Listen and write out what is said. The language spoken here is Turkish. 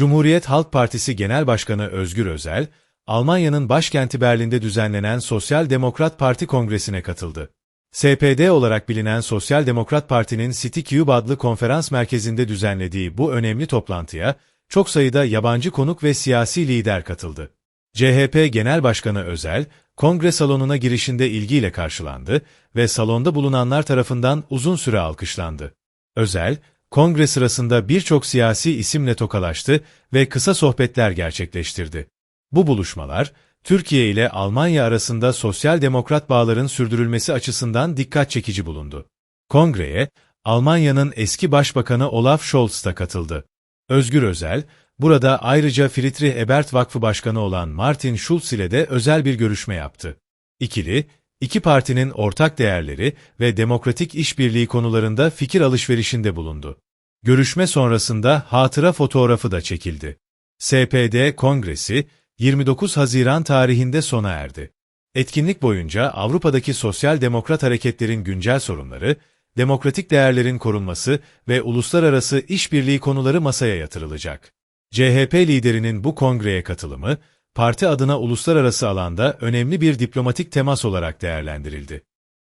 Cumhuriyet Halk Partisi Genel Başkanı Özgür Özel, Almanya'nın başkenti Berlin'de düzenlenen Sosyal Demokrat Parti Kongresi'ne katıldı. SPD olarak bilinen Sosyal Demokrat Parti'nin City Cube adlı konferans merkezinde düzenlediği bu önemli toplantıya çok sayıda yabancı konuk ve siyasi lider katıldı. CHP Genel Başkanı Özel, kongre salonuna girişinde ilgiyle karşılandı ve salonda bulunanlar tarafından uzun süre alkışlandı. Özel, kongre sırasında birçok siyasi isimle tokalaştı ve kısa sohbetler gerçekleştirdi. Bu buluşmalar, Türkiye ile Almanya arasında sosyal demokrat bağların sürdürülmesi açısından dikkat çekici bulundu. Kongreye, Almanya'nın eski başbakanı Olaf Scholz da katıldı. Özgür Özel, burada ayrıca Friedrich Ebert Vakfı Başkanı olan Martin Schulz ile de özel bir görüşme yaptı. İkili, iki partinin ortak değerleri ve demokratik işbirliği konularında fikir alışverişinde bulundu. Görüşme sonrasında hatıra fotoğrafı da çekildi. SPD Kongresi, 29 Haziran tarihinde sona erdi. Etkinlik boyunca Avrupa'daki sosyal demokrat hareketlerin güncel sorunları, demokratik değerlerin korunması ve uluslararası işbirliği konuları masaya yatırılacak. CHP liderinin bu kongreye katılımı, parti adına uluslararası alanda önemli bir diplomatik temas olarak değerlendirildi.